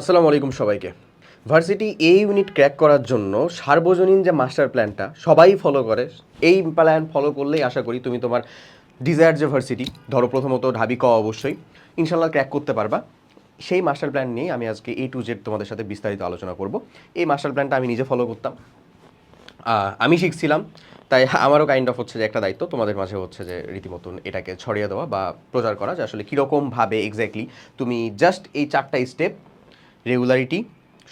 আসসালামু আলাইকুম সবাইকে। ভার্সিটি এ ইউনিট ক্র্যাক করার জন্য সার্বজনীন যে মাস্টার প্ল্যানটা সবাই ফলো করে। এই প্ল্যান ফলো করলেই আশা করি তুমি তোমার ডিজায়ার যে ভার্সিটি ধরো প্রথমত ঢাবি ক অবশ্যই ইনশাল্লাহ ক্র্যাক করতে পারবা। সেই মাস্টার প্ল্যান নিয়ে আমি আজকে এ টু জেড তোমাদের সাথে বিস্তারিত আলোচনা করব। এই মাস্টার প্ল্যানটা আমি নিজে ফলো করতাম। আমি শিখছিলাম, তাই আমারও কাইন্ড অফ হচ্ছে যে একটা দায়িত্ব। তোমাদের মাঝে হচ্ছে যে রীতিমতন এটাকে ছড়িয়ে দেওয়া বা প্রচার করা যে আসলে কীরকমভাবে এক্স্যাক্টলি তুমি জাস্ট এই চারটা স্টেপ রেগুলারিটি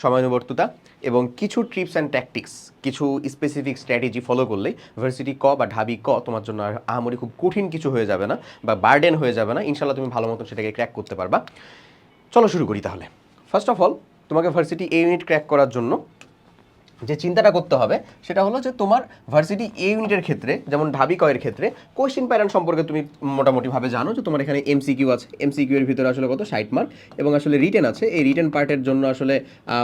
সময়ানুবর্ততা এবং কিছু ট্রিপস অ্যান্ড ট্যাকটিক্স কিছু স্পেসিফিক স্ট্র্যাটেজি ফলো করলেই ভার্সিটি ক বা ঢাবি ক তোমার জন্য আর আহামরি খুব কঠিন কিছু হয়ে যাবে না বা বার্ডেন হয়ে যাবে না। ইনশাল্লাহ তুমি ভালো মতো সেটাকে ক্র্যাক করতে পারবা। চলো শুরু করি তাহলে। ফার্স্ট অফ অল তোমাকে ভার্সিটি এ ইউনিট ক্র্যাক করার জন্য যে চিন্তাটা করতে হবে সেটা হলো যে তোমার ভার্সিটি এ ইউনিটের ক্ষেত্রে, যেমন ঢাবি কয়ের ক্ষেত্রে কোয়েশ্চেন প্যাটার্ন সম্পর্কে তুমি মোটামুটিভাবে জানো যে তোমার এখানে এমসিকিউ আছে। এমসিকিউ এর ভিতরে আসলে কত? ষাট মার্ক এবং আসলে রিটেন আছে। এই রিটেন পার্টের জন্য আসলে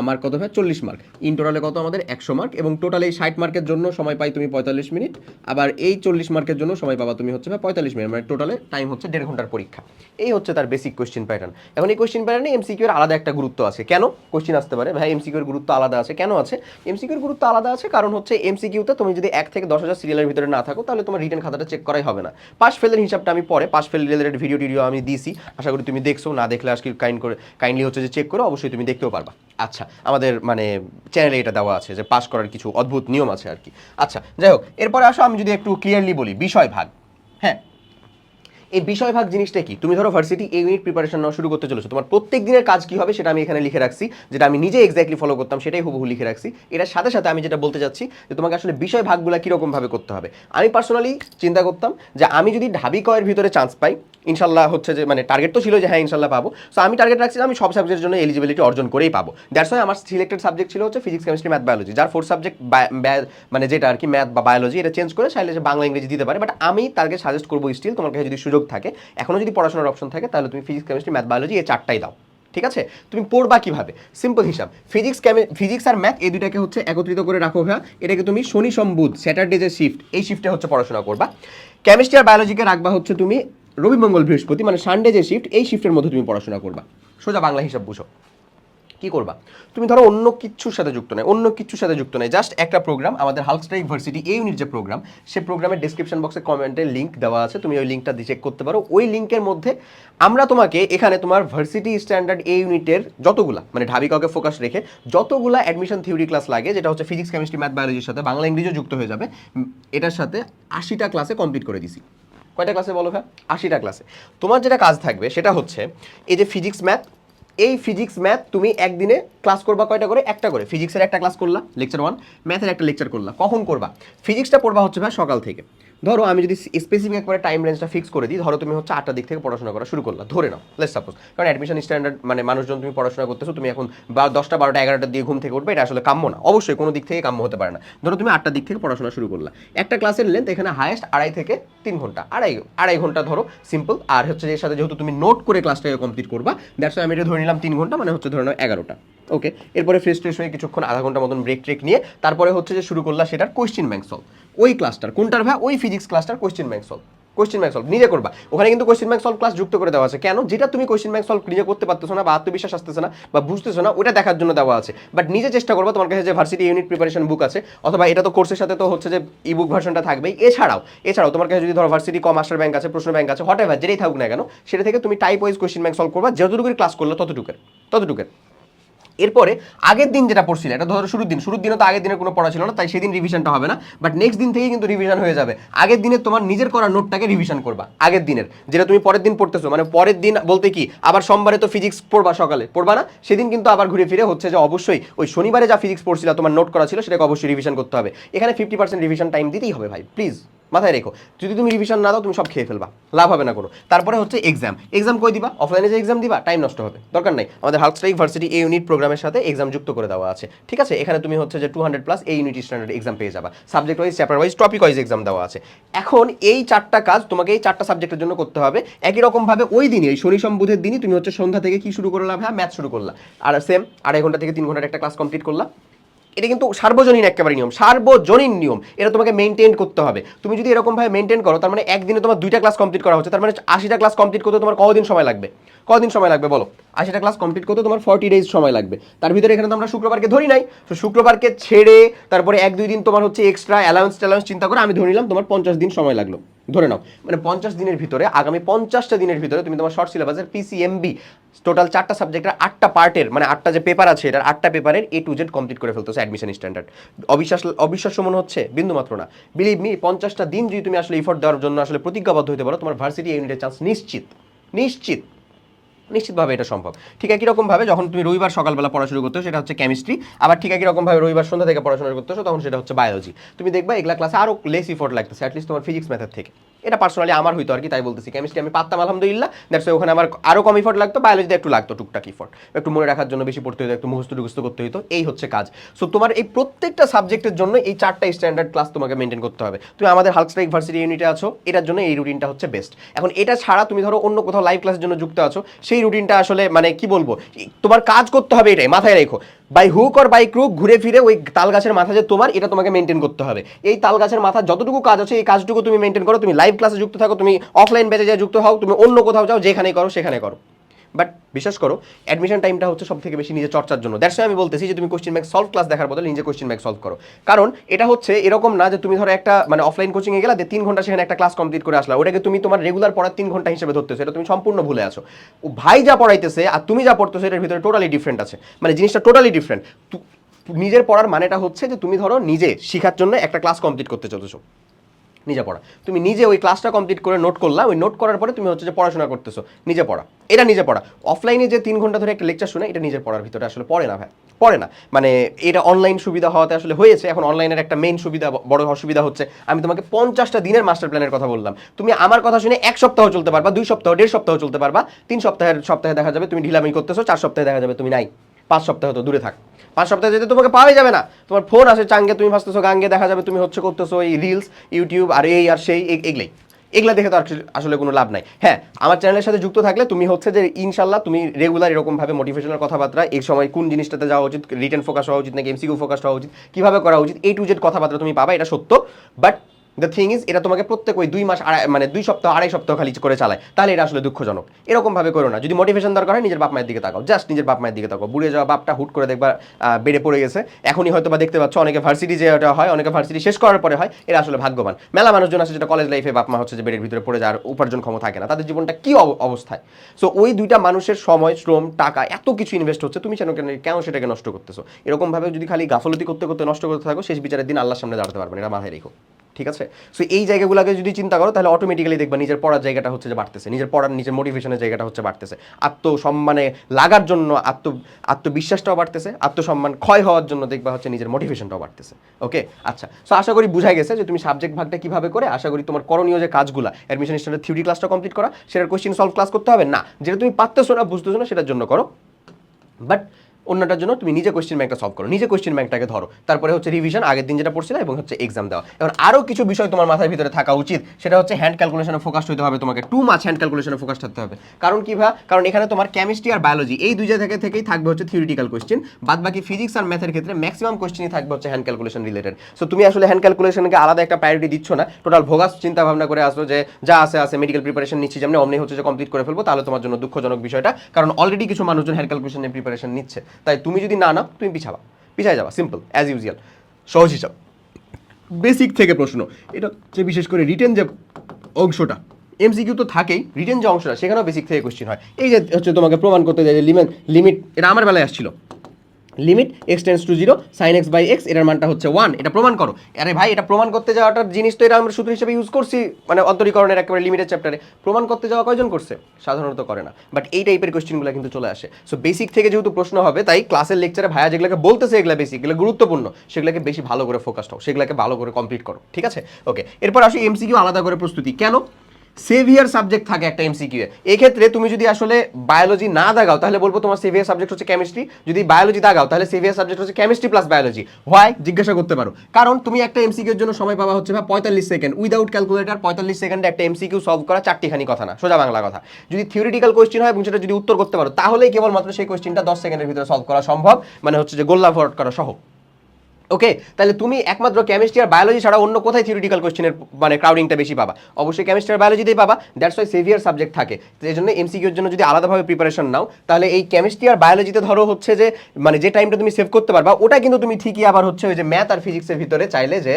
মার্ক কত হয় চল্লিশ মার্ক ইন টোটালে কত? আমাদের একশো মার্ক এবং টোটাল এই ষাট মার্কের জন্য সময় পাই তুমি পঁয়তাল্লিশ মিনিট আবার এই চল্লিশ মার্কের জন্য সময় পাবা তুমি হচ্ছে পঁয়তাল্লিশ মিনিট মানে টোটালে টাইম হচ্ছে দেড় ঘণ্টার পরীক্ষা। এই হচ্ছে তার বেসিক কোয়েশ্চেন প্যাটার্ন এখন এই কোয়েশ্চেন প্যাটার্নে এমসিকিউ এর আলাদা একটা গুরুত্ব আছে। কেন? কোয়েশ্চেন আসতে পারে। ভাই এমসিকিউ এর গুরুত্ব আলাদা আছে। কেন আছে? এমসিকিউ এর গুরুত্ব আলাদা আছে, কারণ হচ্ছে এমসিকিউতে তুমি যদি এক থেকে দশ হাজার সিরিয়ালের ভিতরে না থাকো, তাহলে তোমার রিটার্ন খাতাটা চেক করাই হবে না। পাস ফেলের হিসাবটা আমি পরে পাস ফেল রিলেটেড ভিডিও টিডিও আমি দিয়েছি আশা করি তুমি দেখছ, না দেখলে আজকে কাইন্ড করে কাইন্ডলি হচ্ছে যে চেক করো, অবশ্যই তুমি দেখতেও পারবা। আচ্ছা আমাদের মানে চ্যানেলে এটা দেওয়া আছে যে পাস করার কিছু অদ্ভুত নিয়ম আছে আর কি। আচ্ছা যাই হোক, এরপরে আসো, আমি যদি একটু ক্লিয়ারলি বলি, বিষয় ভাগ। হ্যাঁ এই বিষয়ভাগ জিনিসটা কি? তুমি ধরো ভার্সিটি এই ইউনিট প্রিপারেশন নেওয়া শুরু করতে চলেছো, তোমার প্রত্যেক দিনের কাজ কি হবে সেটা আমি এখানে লিখে রাখছি, যেটা আমি নিজে এক্স্যাক্টলি ফলো করতাম সেটাই হুবহু লিখে রাখছি। এটার সাথে সাথে আমি যেটা বলতে চাচ্ছি, যে তোমাকে আসলে বিষয় ভাগগুলো কীরকম ভাবে করতে হবে। আমি পার্সোনালি চিন্তা করতাম যে আমি যদি ঢাবি কয়ের ভিতরে চান্স পাই ইনশাল্লাহ হচ্ছে যে মানে টার্গেট তো ছিল যে হ্যাঁ ইনশাল্লাহ পাবো। সো আমি টার্গেট রাখছি আমি সব সাবজেক্টের জন্য এলিজিবিলিটি অর্জন করেই পাবো। দ্যাটস আমার সিলেক্টেড সাবজেক্ট ছিল হচ্ছে ফিজিক্স কেমিস্ট্রি ম্যাথ বায়োলজি যার ফোর সাবজেক্ট মানে যেটা আর কি ম্যাথ বা বায়োলজি এটা চেঞ্জ করে চাইলে বাংলা, ইংরেজি দিতে পারে। বাট আমি তাকে সাজেস্ট করব স্টিল তোমার কাছে যদি সুযোগ থাকে। এখনও যদি পড়াশোনার অপশন থাকে, তাহলে তুমি ফিজিক্স কেমিস্ট্রি ম্যাথ বায়োলজি এই চারটাই দাও। ঠিক আছে? তুমি পড়বা কীভাবে? সিম্পল হিসাব। ফিজিক্স ফিজিক্স আর ম্যাথ এই দুটাকে হচ্ছে একত্রিত করে রাখো ভাইয়া। এটাকে তুমি শনি সম্বুধ স্যাটারডে যে শিফট এই শিফটে হচ্ছে পড়াশোনা করবা। কেমিস্ট্রি আর বায়োলজিকে রাখবা হচ্ছে তুমি রবি মঙ্গল বৃহস্পতি মানে সানডে যে শিফট এই শিফটের মধ্যে তুমি পড়াশোনা করবা। সোজা বাংলা হিসাব বুঝো। কি করবা? তুমি ধরো অন্য কিছুর সাথে যুক্ত নয় অন্য কিছুর সাথে যুক্ত নয় জাস্ট একটা প্রোগ্রাম আমাদের হালস্ট্রাইক ভার্সিটি এই ইউনিট যে প্রোগ্রাম সে প্রোগ্রামের ডিসক্রিপশন বক্সে কমেন্টে লিঙ্ক দেওয়া আছে, তুমি ওই লিঙ্কটা দিয়ে চেক করতে পারো। ওই লিঙ্কের মধ্যে আমরা তোমাকে এখানে তোমার ভার্সিটি স্ট্যান্ডার্ড এই ইউনিটের যতগুলা মানে ঢাবিকাকে ফোকাস রেখে, যতগুলা অ্যাডমিশন থিওরি ক্লাস লাগে, যেটা হচ্ছে ফিজিক্স কেমিস্ট্রি ম্যাথ বায়োলজির সাথে বাংলা, ইংরেজিও যুক্ত হয়ে যাবে, এটার সাথে আশিটা ক্লাসে কমপ্লিট করে দিছি। কয়টা ক্লাসে বলো ভাই? আশিটা ক্লাসে তোমার যেটা কাজ থাকবে, সেটা হচ্ছে এই যে ফিজিক্স ম্যাথ এই ফিজিক্স ম্যাথ তুমি একদিনে ক্লাস করবা কয়টা করে? একটা করে। ফিজিক্সের একটা ক্লাস করলা লেকচার ওয়ান ম্যাথের একটা লেকচার করলা। কখন করবা? ফিজিক্সটা পড়বা হচ্ছে ভাই সকাল থেকে। ধরো আমি যদি স্পেসিফিক একবারে টাইম রেঞ্জটা ফিক্স করে দিই, ধরো তুমি হচ্ছে আটটা দিক থেকে পড়াশোনা করা শুরু করলা, ধরে নাও লেটস সাপোজ কারণ অ্যাডমিশন স্ট্যান্ডার্ড মানে মানুষজন তুমি পড়াশোনা করতেছো, তুমি এখন বা দশটা, বারোটা এগারোটা দিয়ে ঘুম থেকে উঠবে, এটা আসলে কাম্য না। অবশ্যই কোনো দিক থেকে কাম্য হতে পারে না। ধরো তুমি আটটা দিক থেকে পড়াশোনা শুরু করলা। একটা ক্লাসের লেন্থ এখানে হায়েস্ট আড়াই থেকে তিন ঘণ্টা, আড়াই আড়াই ঘণ্টা ধরো সিম্পল আর হচ্ছে যে এর সাথে যেহেতু তুমি নোট করে ক্লাসটাকে কমপ্লিট করবা দ্যাটস আমি এটা ধরে নিলাম তিন ঘণ্টা মানে হচ্ছে ধরে নাও এগারোটা। ওকে এরপরে ফ্রেশ ট্রেশ হয়ে কিছুক্ষণ আধা ঘণ্টা মতন ব্রেক ট্রেক নিয়ে, তারপরে হচ্ছে যে শুরু করলা সেটার কোয়েশ্চেন ব্যাংক সলভ ওই ক্লাসটার কোনটার ভাই? ওই physics ক্লাসটার question bank solve question bank solve নিজে করবা। ওখানে কিন্তু কোয়েশ্চেন ব্যাংক সলভ ক্লাস যুক্ত করে দেওয়া আছে। কেন? যেটা তুমি কোয়েশ্চেন ব্যাংক সলভ নিজে করতে পারতেছো না বা আত্মবিশ্বাস আসতেছে না বা বুঝতেছো না ওটা দেখার জন্য দেওয়া আছে। বাট নিজে চেষ্টা করবা তোমার কাছে যে ভার্সিটি ইউনিট প্রিপারেশন বুক আছে, অথবা এটা তো কোর্সের সাথে তো হচ্ছে যে ই বুক ভার্সনটা থাকবেই। এছাড়াও এছাড়াও তোমার কাছে যদি ধরো ভার্সিটি কম মাস্টার ব্যাংক আছে, প্রশ্ন ব্যাংক আছে হট এভার যেটাই থাকুক না কেন, সেটা থেকে তুমি type wise question bank solve করবা যতটুকু ক্লাস করল ততটুকুর ততটুকুর। এরপরে আগের দিন যেটা পড়ছিলে, এটা ধরো শুরুর দিন, শুরুর দিনে তো আগের দিনের কোনো পড়া ছিল না, তাই সেদিন রিভিশনটা হবে না বাট নেক্সট দিন থেকেই কিন্তু রিভিশন হয়ে যাবে। আগের দিনে তোমার নিজের করা নোটটাকে রিভিশন করবা, আগের দিনের, যেটা তুমি পরের দিন পড়তেছো মানে পরের দিন বলতে কি, আবার সোমবারে তো ফিজিক্স পড়বা সকালে, পড়বা না? সেদিন কিন্তু আবার ঘুরে ফিরে হচ্ছে যে অবশ্যই ওই শনিবারে যা ফিজিক্স পড়ছিল, তোমার নোট করা ছিল, সেটাকে অবশ্যই রিভিশন করতে হবে। এখানে ফিফটি পার্সেন্ট রিভিশন টাইম দিতেই হবে ভাই প্লিজ মাথায় রেখো। যদি তুমি রিভিশন না দাও, তুমি সব খেয়ে ফেলবা। লাভ হবে না কোনো। তারপরে হচ্ছে এক্সাম এক্সাম কই দিবা? অফলাইনে যে এক্সাম দিবা টাইম নষ্ট হবে। দরকার নাই। আমাদের হালস্ট্রাইক ভার্সিটি এই ইউনিট প্রোগ্রামের সাথে এক্সাম যুক্ত করে দেওয়া আছে। ঠিক আছে? এখানে তুমি হচ্ছে যে টু হান্ড্রেড প্লাস এই ইউনিট স্ট্যান্ডার্ড এক্সাম পেয়ে যাবা। Subject wise chapter wise topic wise exam দেওয়া আছে। এখন এই চারটা কাজ তোমাকে এই চারটা সাবজেক্টের জন্য করতে হবে। একই রকমভাবে ওই দিনই, এই শনি সম্বুধের দিনই তুমি হচ্ছে সন্ধ্যা থেকে কি শুরু করলাম হ্যাঁ ম্যাথ শুরু করলাম আর সেম আড়াই ঘণ্টা থেকে তিন ঘণ্টার একটা ক্লাস কমপ্লিট করলা। এটা কিন্তু সার্বজনীন একেবারে নিয়ম, সার্বজনীন নিয়ম। এটা তোমাকে মেনটেন করতে হবে। তুমি যদি এরকমভাবে মেনটেন করো, তার মানে একদিনে তোমার দুইটা ক্লাস কমপ্লিট করা হচ্ছে, তার মানে আশিটা ক্লাস কমপ্লিট করতে তোমার কদিন সময় লাগবে? কদিন সময় লাগবে বলো? আশিটা ক্লাস কমপ্লিট করতে তোমার ফর্টি ডেজ সময় লাগবে। তার ভিতরে এখানে তো আমরা শুক্রবারকে ধরি নাই। তো শুক্রবারকে ছেড়ে তারপরে এক দুই দিন তোমার হচ্ছে এক্সট্রা অ্যালাউন্স ট্যালাউন্স চিন্তা করে আমি ধরে নিলাম তোমার পঞ্চাশ দিন সময় লাগল। ধরে নাও মানে পঞ্চাশ দিনের ভিতরে, আগামী পঞ্চাশটা দিনের ভিতরে তুমি তোমার শর্ট সিলেবাসের পিসিএমবি টোটাল চারটা সাবজেক্টের আটটা পার্টের মানে আটটা যে পেপার আছে, এটার আটটা পেপারের এ টু জেড কমপ্লিট করে ফেলতেছে অ্যাডমিশন স্ট্যান্ডার্ড অবিশ্বাস অবিশ্বাস্য মনে হচ্ছে? বিন্দু মাত্র না। বিলিভ মি পঞ্চাশটা দিন যদি তুমি আসলে ইফোর্ট দেওয়ার জন্য আসলে প্রতিজ্ঞাবদ্ধ হতে পারো, তোমার ভার্সিটি ইউনিটের চান্স নিশ্চিত। নিশ্চিত। নিশ্চিতভাবে এটা সম্ভব। ঠিক একই রকমভাবে যখন তুমি রবিবার সকালবেলা পড়া শুরু করতে সেটা হচ্ছে কেমিস্ট্রি আবার ঠিক একই রকমভাবে রবিবার সন্ধ্যা থেকে পড়াশোনা করতেছো তখন সেটা হচ্ছে বায়োলজি তুমি দেখবা এগুলা ক্লাসে আরও লেস ইফোর্ট লাগতেছে অ্যাটলিস্ট তোমার ফিজিক্স ম্যাথের থেকে। এটা পার্সোনালি আমার হইতো আর কি তাই বলতেছি। কেমিস্ট্রি আমি পারতাম, আলহামদুলিল্লাহ। দ্যাটস ওখানে আমার আরও কম ইফোর্ট লাগতো বায়োলজিতে একটু লাগতো, টুকটাক ইফোর্ট একটু মনে রাখার জন্য বেশি পড়তে হতো একটু মুখস্থ টুখস্থ করতে হতো এই হচ্ছে কাজ। সো তোমার এই প্রত্যেকটা সাবজেক্টের জন্য এই চারটা স্ট্যান্ডার্ড ক্লাস তোমাকে মেনটেন করতে হবে। তুমি আমাদের হালস্ট্রাইক ভার্সিটি ইউনিটে আছো, এটার জন্য এই রুটিনটা হচ্ছে বেস্ট এখন এটা ছাড়া তুমি ধরো অন্য কোথাও লাইভ ক্লাসের জন্য যুক্ত আছো, সেই রুটিনটা আসলে মানে কি বলব তোমার কাজ করতে হবে এটাই, মাথায় রেখো। বাই হুক আর বাই ক্রুক ঘুরে ফিরে ওই তাল গাছের মাথা যে তোমার, এটা তোমাকে মেনটেন করতে হবে। এই তাল গাছের মাথা যতটুকু কাজ আছে, এই কাজটুকু তুমি মেনটেন করো, তুমি লাইভ ক্লাসে যুক্ত থাকো, তুমি অফলাইন ব্যাচে যা যুক্ত হও, তুমি অন্য কোথাও যাও যেখানে করো, সেখানে করো। বাট বিশ্বাস করো অ্যাডমিশন টাইমটা হচ্ছে সব থেকে বেশি নিজের চর্চার জন্য। দ্যাটস আমি বলতেছি যে তুমি কোশ্চেন ব্যাংক সলভ ক্লাস দেখার বদলে নিজে কোশ্চেন ব্যাংক সলভ করো। কারণ এটা হচ্ছে এরকম না যে তুমি ধরো একটা মানে অফলাইন কোচিংয়ে গেলা, যে তিন ঘণ্টা সেখানে একটা ক্লাস কমপ্লিট করে আসলা। ওটাকে তুমি তোমার রেগুলার পড়ার তিন ঘণ্টা হিসেবে ধরতেছো, এটা তুমি সম্পূর্ণ ভুলে আছো। ভাই যা পড়াইতেছে আর তুমি যা পড়তেছো, এটার ভিতরে টোটালি ডিফারেন্ট আছে। মানে জিনিসটা টোটালি ডিফারেন্ট নিজের পড়ার মানেটা হচ্ছে যে তুমি ধরো নিজে শেখার জন্য একটা ক্লাস কমপ্লিট করতে চলেছো। নিজে পড়া। তুমি নিজে ওই ক্লাসটা কমপ্লিট করে নোট করলা, ওই নোট করার পরে তুমি হচ্ছে যে পড়াশোনা করতেছো, নিজে পড়া। এটা নিজে পড়া। অফলাইনে যে তিন ঘণ্টা ধরে একটা লেকচার শুনে, এটা নিজের পড়ার ভিতরে আসলে পড়ে না ভাই, পড়ে না। মানে এটা অনলাইন সুবিধা হওয়াতে আসলে হয়েছে, এখন অনলাইনের একটা মেইন সুবিধা, বড় অসুবিধা হচ্ছে, আমি তোমাকে পঞ্চাশটা দিনের মাস্টার প্ল্যানের কথা বললাম। তুমি আমার কথা শুনে এক সপ্তাহ চলতে পারবা, দুই সপ্তাহ, দেড় সপ্তাহ চলতে পারবা, তিন সপ্তাহের সপ্তাহে দেখা যাবে তুমি ঢিলামি করতেছো, চার সপ্তাহে দেখা যাবে তুমি নাই। পাঁচ সপ্তাহ তো দূরে থাক। পাঁচ সপ্তাহে যেতে তোমাকে পাওয়াই যাবে না। তোমার ফোন আসে চাঙ্গে, তুমি ভাসতেছো গাঙ্গে, দেখা যাবে তুমি হচ্ছে করতেছো এই রিলস ইউটিউব আর এই আর সেই এগুলাই। এগুলা দেখে তো আসলে কোনো লাভ নাই। হ্যাঁ আমার চ্যানেলের সাথে যুক্ত থাকলে তুমি হচ্ছে যে ইনশাল্লাহ তুমি রেগুলার এরকমভাবে মোটিভেশনাল কথাবার্তা, এই সময় কোন জিনিসটাতে যাওয়া উচিত রিটার্ন ফোকাস হওয়া উচিত নাকি এমসিকিউ ফোকাস হওয়া উচিত, কীভাবে করা উচিত এই টু জেড কথাবার্তা তুমি পাবা, এটা সত্য। বাট দ্য থিং ইজ এটা তোমাকে প্রত্যেক ওই দুই মাস আড়াই মানে দুই সপ্তাহ, আড়াই সপ্তাহ খালি করে চালায়। তাহলে এটা আসলে দুঃখজনক। এরকম ভাবে করো না। যদি মোটিভেশন দরকার হয়, নিজের বাপ মায়ের দিকে তাকাও। জাস্ট নিজের বাপ মায়ের দিকে তাকাও। বুড়ে যাওয়া বাপটা হুট করে দেখবা বেড়ে পড়ে গেছে। এখনই হয়তো বা দেখতে পাচ্ছ, অনেকে ভার্সিটি যে ওটা হয়, অনেকে ভার্সিটি শেষ করার পরে হয়, এরা আসলে ভাগ্যবান। মেলা মানুষজন আছে যেটা কলেজ লাইফে বাপ মা হচ্ছে যে বেডের ভিতরে পড়ে যাওয়ার উপার্জন ক্ষম থাকে না। তাদের জীবনটা কি অব- অবস্থায়? সো ওই দুইটা মানুষের সময়, শ্রম, টাকা, এত কিছু ইনভেস্ট হচ্ছে, তুমি কেন কেন সেটাকে নষ্ট করতেছো? এরকমভাবে যদি খালি গাফলতি করতে করতে নষ্ট করতে থাকো, শেষ বিচারের দিন আল্লাহর সামনে দাঁড়াতে পারবে না। এটা মাথায় রেখো। ঠিক আছে? সো এই জায়গাগুলোকে যদি চিন্তা করো, তাহলে অটোমেটিক্যালি দেখবা নিজের পড়ার জায়গাটা হচ্ছে যে বাড়তেছে। নিজের পড়ার, নিজের মোটিভেশনের জায়গাটা হচ্ছে বাড়তেছে। আত্মসম্মানে লাগার জন্য আত্ম, আত্মবিশ্বাসটাও বাড়তেছে। আত্মসম্মান ক্ষয় হওয়ার জন্য দেখবা হচ্ছে নিজের মোটিভেশনটাও বাড়তেছে। ওকে আচ্ছা। সো আশা করি বুঝাই গেছে যে তুমি সাবজেক্ট ভাগটা কীভাবে করে, আশা করি তোমার করণীয় যে কাজগুলো অ্যাডমিশন স্ট্যান্ডার্ড থিওরি ক্লাসটা কমপ্লিট করা, সেটার কোশ্চেন সলভ ক্লাস করতে হবে? না। যেটা তুমি পারতেছো না, বুঝতেছো না, সেটার জন্য করো। বাট অন্যটার জন্য তুমি নিজে কোশ্চেন ব্যাংকটা সলভ করো। নিজে কোশ্চেন ব্যাংকটাকে ধরো। তারপরে হচ্ছে রিভিশন আগের দিন যেটা পড়ছিলে এবং হচ্ছে এক্সাম দেওয়া। এবার আরও কিছু বিষয় তোমার মাথার ভিতরে থাকা উচিত, সেটা হচ্ছে হ্যান্ড ক্যালকুলেশনে ফোকাস হতে হবে তোমাকে। টু মাছ হ্যান্ড ক্যালকুলেশনে ফোকাস থাকতে হবে। কারণ কি ভা কারণ এখানে তোমার কেমিস্ট্রি আর বায়োলজি এই দুই জায়গা থেকেই থাকবে হচ্ছে থিওরিটিক্যাল কোশ্চেন বাদ বাকি ফিজিক্স আর ম্যাথের ক্ষেত্রে ম্যাক্সিমাম কোশ্চেনই থাকবে হচ্ছে হ্যান্ড ক্যালকুলেশন রিলেটেড সো তুমি আসলে হ্যান্ড ক্যালকুলেশনকে আলাদা একটা প্রায়োরিটি দিচ্ছ না। টোটাল ভোগাস চিন্তা ভাবনা করে আসলো যে, যা আছে আছে মেডিকেল প্রিপারেশন নিচ্ছি, যেমন অমনি হচ্ছে যে কমপ্লিট করে ফেলব, তাহলে তোমার জন্য দুঃখজনক বিষয়টা। কারণ অলরেডি কিছু মানুষজন হ্যান্ড ক্যালকুলেশনের প্রিপারেশন নিচ্ছে। তাই তুমি যদি না নাও, তুমি পিছাবা। পিছায় যাবা সিম্পল অ্যাজ ইউজুয়াল সহজ হিসাব। বেসিক থেকে প্রশ্ন, এটা হচ্ছে বিশেষ করে রিটেন যে অংশটা এমসিকিউ তো থাকেই রিটেন যে অংশটা, সেখানেও বেসিক থেকে কোশ্চেন হয়। এই যে হচ্ছে তোমাকে প্রমাণ করতে যায় যে লিমিট লিমিট এটা আমার বেলায় আসছিল। Limit X tends to zero sine X by X এটার মানটা হচ্ছে ওয়ান এটা প্রমাণ করো। আরে ভাই, এটা প্রমাণ করতে যাওয়াটার জিনিস তো এটা আমরা সূত্র হিসেবে ইউজ করছি মানে অন্তরীকরণের একেবারে লিমিটের চ্যাপ্টারে প্রমাণ করতে যাওয়া কয়জন করছে? সাধারণত করে না। বাট এই টাইপের কোশ্চেনগুলো কিন্তু চলে আসে। সো বেসিক থেকে যেহেতু প্রশ্ন হবে, তাই ক্লাসের লেকচারে ভাইয়া যেগুলোকে বলতেছে এগুলো বেসিক এগুলো গুরুত্বপূর্ণ, সেগুলোকে বেশি ভালো করে ফোকাসড হও, সেগুলোকে ভালো করে কমপ্লিট করো। ঠিক আছে? ওকে এরপর আসি এমসিকিউ আলাদা করে প্রস্তুতি। কেন? সেভিয়ার সাবজেক্ট থাকে একটা এমসিকিউ এ। এক্ষেত্রে তুমি যদি আসলে বায়োলজি না দাগাও, তাহলে বলব তোমার সেভিয়ার সাবজেক্ট হচ্ছে কেমিস্ট্রি যদি বায়োলজি দাগাও, তাহলে সেভিয়ার সাবজেক্ট হচ্ছে কেমিস্ট্রি প্লাস বায়োলজি হোয়াই জিজ্ঞাসা করতে পারো। কারণ তুমি একটা এমসিকিউ এর জন্য সময় পাওয়া হচ্ছে বা পঁয়তাল্লিশ সেকেন্ড উইদাউট ক্যালকুলেটার পঁয়তাল্লিশ সেকেন্ডে একটা এমসিকিউ সলভ করা চারটিখানি কথা না, সোজা বাংলা কথা। যদি থিওরিটিক্যাল কোয়েশ্চেন হয় এবং সেটা যদি উত্তর করতে পারো, তাহলেই কেবলমাত্র সেই কোয়েশ্চেনটা দশ সেকেন্ডের ভিতরে সলভ করা সম্ভব। মানে হচ্ছে যে গোল্লা ভরট করা সহ ওকে, তাহলে তুমি একমাত্র কেমিস্ট্রি আর বায়োলজি ছাড়া অন্য কোথায় থিওরিটিক্যাল কোশ্চেনের মানে ক্রাউডিংটা বেশি পাবা? অবশ্যই কেমিস্ট্রি আর বায়োলজিতেই পাবা দ্যাটস ওয়াই সেভিয়ার সাবজেক্ট থাকে। এই জন্য এমসিকিউর জন্য যদি আলাদাভাবে প্রিপারেশন নাও, তাহলে এই কেমিস্ট্রি আর বায়োলজিতে ধরো হচ্ছে যে মানে যে টাইমটা তুমি সেভ করতে পারবা, ওটা কিন্তু তুমি ঠিকই আবার হচ্ছে ওই যে ম্যাথ আর ফিজিক্সের ভিতরে চাইলে যে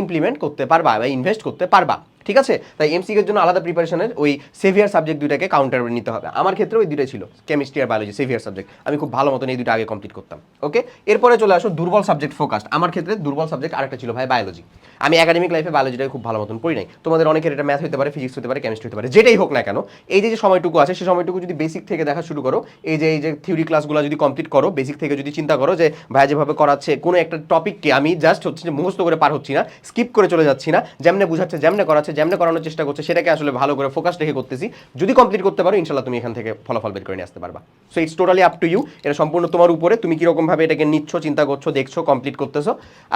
ইমপ্লিমেন্ট করতে পারবা বা ইনভেস্ট করতে পারবা। ঠিক আছে? তাই এমসিকের জন্য আলাদা প্রিপারেশনের ওই সেভিয়ার সাবজেক্ট দুইটাকে কাউন্টার নিতে হবে। আমার ক্ষেত্রে ওই দুটোই ছিল কেমিস্ট্রি আর বায়োলজি সেভিয়ার সাবজেক্ট আমি খুব ভালো মতন এই দুটো আগে কমপ্লিট করতাম ওকে এরপরে চলে আসো, দুর্বল সাবজেক্ট ফোকাসড আমার ক্ষেত্রে দুর্বল সাবজেক্ট আরেকটা ছিল ভাই বায়োলজি আমি একাডেমিক লাইফে বায়োলজিটাকে খুব ভালো মতন পড়ি নাই। তোমাদের অনেকের এটা ম্যাথ হতে পারে ফিজিক্স হতে পারে কেমিস্ট্রি হতে পারে, যেটাই হোক না কেন, এই যে সময়টুকু আছে সেই সময়টুকু যদি বেসিক থেকে দেখা শুরু করো, এই যে এই যে থিওরি ক্লাসগুলো যদি কমপ্লিট করো বেসিক থেকে যদি চিন্তা করো যে, ভাই যেভাবে করাচ্ছে, কোনো একটা টপিককে আমি জাস্ট হচ্ছে যে মুখস্থ করে পার হচ্ছি না স্কিপ করে চলে যাচ্ছি না, যেমনে বুঝাচ্ছে, যেমনে করাচ্ছে যেমনে করানোর চেষ্টা করছে, সেটাকে আসলে ভালো করে ফোকাস রেখে করতেছি। যদি কমপ্লিট করতে পারো ইনশাল্লাহ তুমি এখান থেকে ফলাফল বের করে নিয়ে আসতে পারবা। So it's totally up to you এটা সম্পূর্ণ তোমার উপরে। তুমি কীরকমভাবে এটাকে নিচ্ছ, চিন্তা করছ, দেখছ কমপ্লিট করতেছো।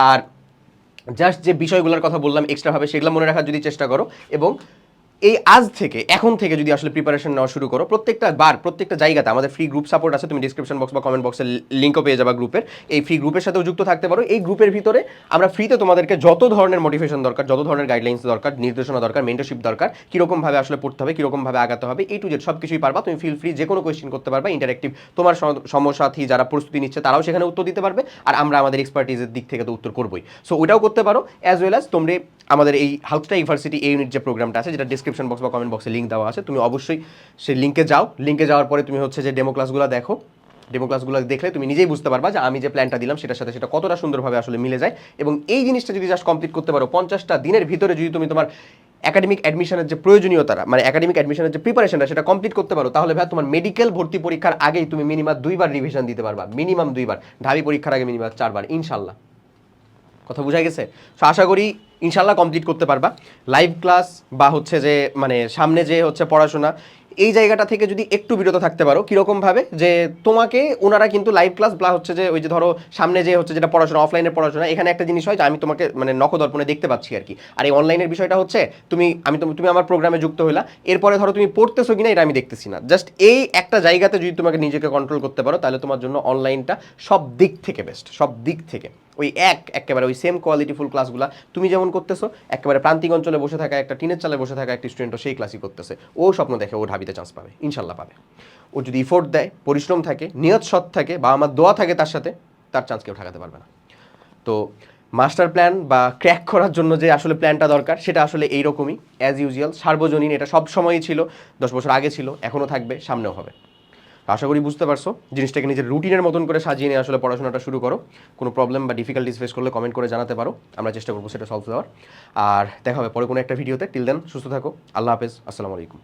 আর জাস্ট যে বিষয়গুলোর কথা বললাম এক্সট্রাভাবে সেগুলো মনে রাখার যদি চেষ্টা করো। এবং এই আজ থেকে, এখন থেকে যদি আসলে প্রিপারেশন নেওয়া শুরু করো, প্রত্যেকটা বার, প্রত্যেকটা জায়গাতে আমাদের ফ্রি গ্রুপ সাপোর্ট আছে, তুমি ডিসক্রিপশন বক্স বা কমেন্ট বক্সের লিঙ্কও পেয়ে যাবা গ্রুপের এই ফ্রি গ্রুপের সাথেও যুক্ত থাকতে পারো। এই গ্রুপের ভিতরে আমরা ফ্রিতে তোমাদেরকে যত ধরনের মোটিভেশন দরকার, যত ধরনের গাইডলাইন্স দরকার, নির্দেশনা দরকার মেন্টরশিপ দরকার কীরকমভাবে আসলে পড়তে হবে কীরকমভাবে আগাতে হবে এই টু জেড সব কিছুই পারবা। তুমি ফিল ফ্রি যে কোনো কোয়েশ্চেন করতে পারবা ইন্টারেক্টিভ তোমার সম- সমসাথী যারা প্রস্তুতি নিচ্ছে, তারাও সেখানে উত্তর দিতে পারবে, আর আমরা আমাদের এক্সপার্টিজের দিক থেকে তো উত্তর করবোই। সো ওটাও করতে পারো অ্যাজ ওয়েল অ্যাজ তোমরা আমাদের এই হাউসটা ইউনিভার্সিটি এই ইউনিট যে প্রোগ্রামটা আছে, যেটা ডিসক্রিপশন বক্স বা কমেন্ট বক্সে লিঙ্ক দেওয়া আছে। তুমি অবশ্যই সেই লিঙ্কে যাও। লিঙ্কে যাওয়ার পরে তুমি হচ্ছে যে ডেমো ক্লাসগুলো দেখো। ডেমো ক্লাসগুলো দেখলে তুমি নিজেই বুঝতে পারবা যে আমি যে প্ল্যানটা দিলাম সেটার সাথে সেটা কতটা সুন্দরভাবে আসলে মিলে যায়। এবং এই জিনিসটা যদি জাস্ট কমপ্লিট করতে পারো, পঞ্চাশটা দিনের ভিতরে যদি তুমি তোমার একাডেমিক অ্যাডমিশনের যে প্রয়োজনীয়তা মানে একাডেমিক অ্যাডমিশনের যে প্রিপারেশনটা সেটা কমপ্লিট করতে পারো, তাহলে ভাই তোমার মেডিকেল ভর্তি পরীক্ষার আগেই তুমি মিনিমাম দুইবার রিভিশন দিতে পারবা। মিনিমাম দুইবার। ঢাবি পরীক্ষার আগে মিনিমাম চারবার, ইনশাল্লাহ। কথা বোঝা গেছে? সো আশা করি ইনশাল্লাহ কমপ্লিট করতে পারবা। লাইভ ক্লাস বা হচ্ছে যে মানে সামনে যে হচ্ছে পড়াশোনা, এই জায়গাটা থেকে যদি একটু বিরত থাকতে পারো, কীরকমভাবে? যে তোমাকে ওনারা কিন্তু লাইভ ক্লাস বা হচ্ছে যে, ওই যে ধরো সামনে যে হচ্ছে যেটা পড়াশোনা অফলাইনের পড়াশোনা, এখানে একটা জিনিস হয় যে, আমি তোমাকে মানে নখদর্পণে দেখতে পাচ্ছি আর কি। আর এই অনলাইনের বিষয়টা হচ্ছে, তুমি, আমি তুমি আমার প্রোগ্রামে যুক্ত হইলা, এরপরে ধরো তুমি পড়তেছো কিনা, এটা আমি দেখতেছি না। জাস্ট এই একটা জায়গাতে যদি তোমাকে নিজেকে কন্ট্রোল করতে পারো, তাহলে তোমার জন্য অনলাইনটা সব দিক থেকে বেস্ট সব দিক থেকে। ওই এক, একেবারে ওই সেম কোয়ালিটিফুল ক্লাসগুলো তুমি যেমন করতেছো, একেবারে প্রান্তিক অঞ্চলে বসে থাকা, একটা টিনের চালে বসে থাকা একটা স্টুডেন্টও সেই ক্লাসই করতেছে। ও স্বপ্ন দেখে, ও ঢাবিতে চান্স পাবে, ইনশাল্লাহ পাবে। ও যদি ইফোর্ট দেয়, পরিশ্রম থাকে, নিয়ত সৎ থাকে, বা আমার দোয়া থাকে তার সাথে, তার চান্স কেউ ঠেকাতে পারবে না। তো মাস্টার প্ল্যান বা ক্র্যাক করার জন্য যে আসলে প্ল্যানটা দরকার, সেটা আসলে এইরকমই অ্যাজ ইউজুয়াল সার্বজনীন, এটা সব সময়ই ছিল, দশ বছর আগে ছিল, এখনও থাকবে, সামনেও হবে। আশা করি বুঝতে পারছ, জিনিসটাকে নিজের রুটিনের মতন করে সাজিয়ে নিয়ে আসলে পড়াশোনাটা শুরু করো। কোনো প্রবলেম বা ডিফিকাল্টিস ফেস করলে কমেন্ট করে জানাতে পারো, আমরা চেষ্টা করব সেটা সলভ দেওয়ার। আর দেখা হবে পরে কোনো একটা ভিডিওতে টিল দেন সুস্থ থাকো। আল্লাহ হাফেজ। আসসালামু আলাইকুম।